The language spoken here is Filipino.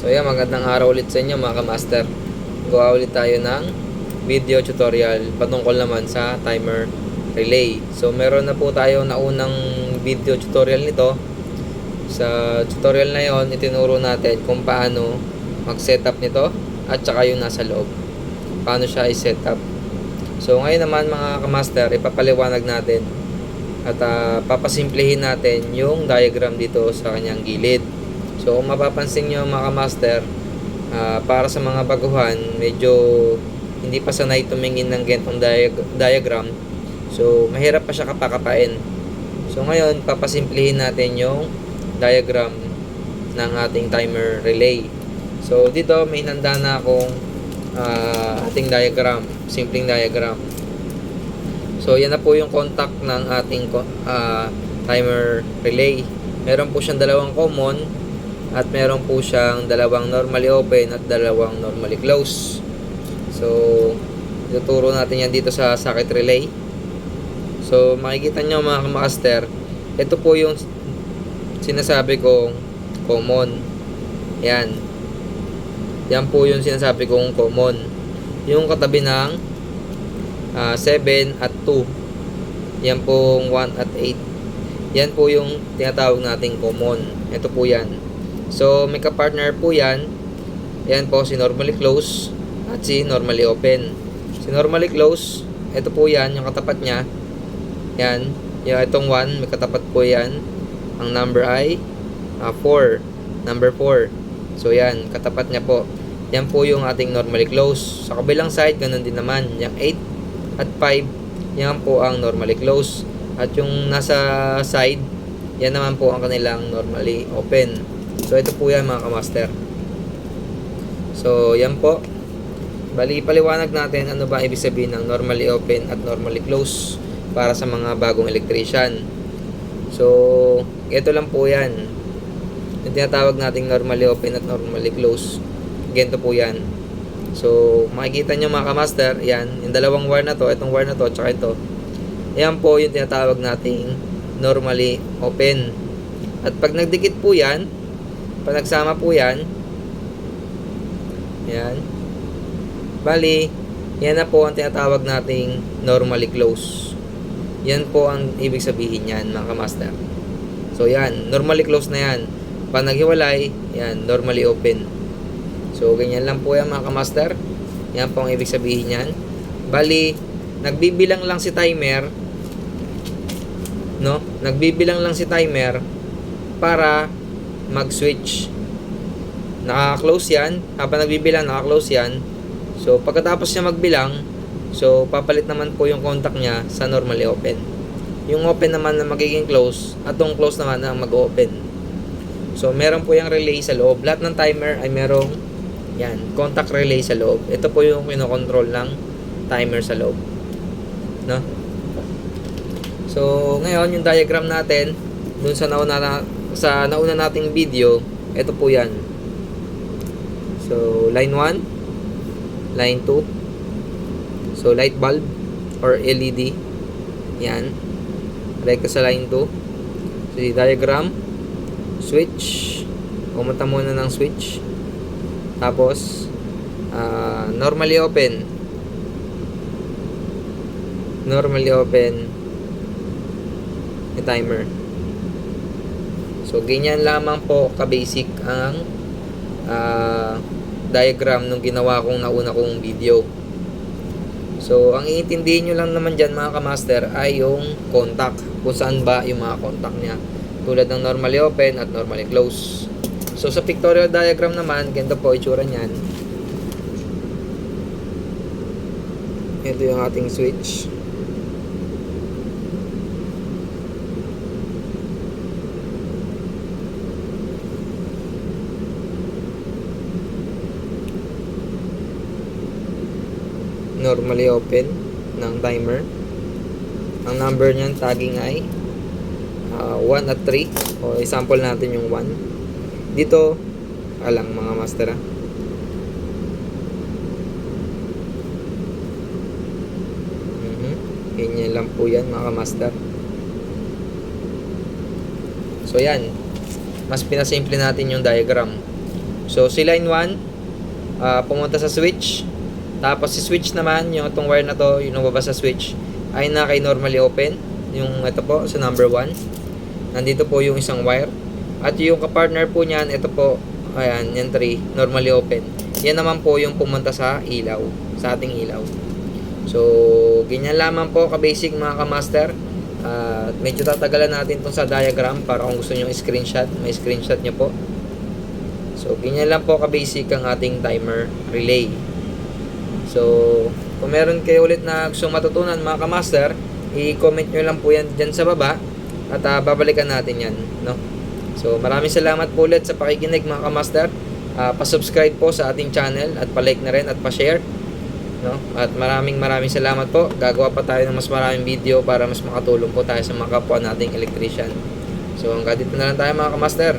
So yan, magandang araw ulit sa inyo mga kamaster. Gawa ulit tayo ng video tutorial patungkol naman sa timer relay. So meron na po tayo naunang video tutorial nito. Sa tutorial na yon, itinuro natin kung paano mag-setup nito at saka yung nasa loob. Paano siya i-setup. So ngayon naman mga kamaster, ipapaliwanag natin at ah, papasimplihin natin yung diagram dito sa kanyang gilid. So kung mapapansin nyo mga master, para sa mga baguhan, medyo hindi pa sanay tumingin ng gentong diag- diagram. So mahirap pa siya kapakapain. So ngayon, papasimplihin natin yung diagram ng ating timer relay. So dito may handa na akong ah, ating diagram, simpleng diagram. So yan na po yung contact ng ating ah, timer relay. Meron po siyang dalawang common at meron po siyang dalawang normally open at dalawang normally close. So, ituturo natin yan dito sa socket relay. So, makikita nyo mga master, ito po yung sinasabi kong common. Yan. Yan po yung sinasabi kong common. Yung katabi ng ah, 7 at 2. Yan pong 1 at 8. Yan po yung tinatawag nating common. Ito po yan. So, may kapartner po yan. Yan po si normally close at si normally open. Si normally close, ito po yan, yung katapat niya. Yan. Yung itong 1, may katapat po yan. Ang number ay 4. number 4. So, yan, katapat niya po. Yan po yung ating normally close. Sa kabilang side, ganun din naman. Yung 8 at 5, yan po ang normally close. At yung nasa side, yan naman po ang kanilang normally open. So, ito po yan mga kamaster. So, yan po. Bali, paliwanag natin ano ba ibig sabihin ng normally open at normally close para sa mga bagong electrician. So, ito lang po yan. Yung tinatawag nating normally open at normally close. Ganito po yan. So, makikita nyo mga kamaster, yan, yung dalawang wire na to, itong wire na to, tsaka ito. Yan po yung tinatawag nating normally open. At pag nagdikit po yan, pag nagsama po yan, yan, bali, yan na po ang tinatawag nating normally close. Yan po ang ibig sabihin yan, mga kamaster. So, yan, normally close na yan. Pag naghiwalay, yan, normally open. So, ganyan lang po yan, mga kamaster. Yan po ang ibig sabihin yan. Bali, nagbibilang lang si timer, no? Nagbibilang lang si timer para mag-switch. Naka-close yan. Habang nagbibilang, naka-close yan. So, pagkatapos niya magbilang, so, papalit naman po yung contact niya sa normally open. Yung open naman na magiging close, at yung close naman na mag-open. So, meron po yung relay sa loob. Lahat ng timer ay merong yan, contact relay sa loob. Ito po yung kinokontrol ng timer sa loob. No? So, ngayon yung diagram natin dun sa nauna na, sa nauna nating video, ito po 'yan. So, line 1, line 2. So, light bulb or LED. Yan. Rekta sa line 2. So, diagram, switch. Pumunta muna ng switch. Tapos, ah, normally open. Normally open yung timer. So, ganyan lamang po ka-basic ang ah, diagram nung ginawa kong nauna kong video. So, ang iintindihin nyo lang naman dyan mga kamaster ay yung contact. Kung saan ba yung mga contact niya. Tulad ng normally open at normally close. So, sa pictorial diagram naman, ganito po itsura niyan. Ito yung ating switch. Normally open ng timer. Ang number niyan tagging ay 1 at 3 o example natin yung 1. Dito alang mga master ah. Mhm. Ganyan lang po yan mga master. So yan. Mas pinasimple natin yung diagram. So, si line 1, ah, pumunta sa switch. Tapos, si switch naman, yung itong wire na to, yung lumabas sa switch, ay na kay normally open. Yung ito po, sa number 1. Nandito po yung isang wire. At yung kapartner po niyan, ito po, ayan, yan 3, normally open. Yan naman po yung pumunta sa ilaw, sa ating ilaw. So, ganyan lamang po ka-basic mga ka-master. At medyo tatagalan natin tong sa diagram para kung gusto nyo screenshot, may screenshot nyo po. So, ganyan lang po ka-basic ang ating timer relay. So, kung meron kayo ulit na gusto matutunan mga ka-master, i-comment nyo lang po yan dyan sa baba at ah, babalikan natin yan. No? So, maraming salamat po ulit sa pakikinig mga ka-master. Ah, pa-subscribe po sa ating channel at pa-like na rin at pa-share. No? At maraming maraming salamat po. Gagawa pa tayo ng mas maraming video para mas makatulong po tayo sa mga kapwa nating electrician. So hanggang dito na lang tayo mga kamaster.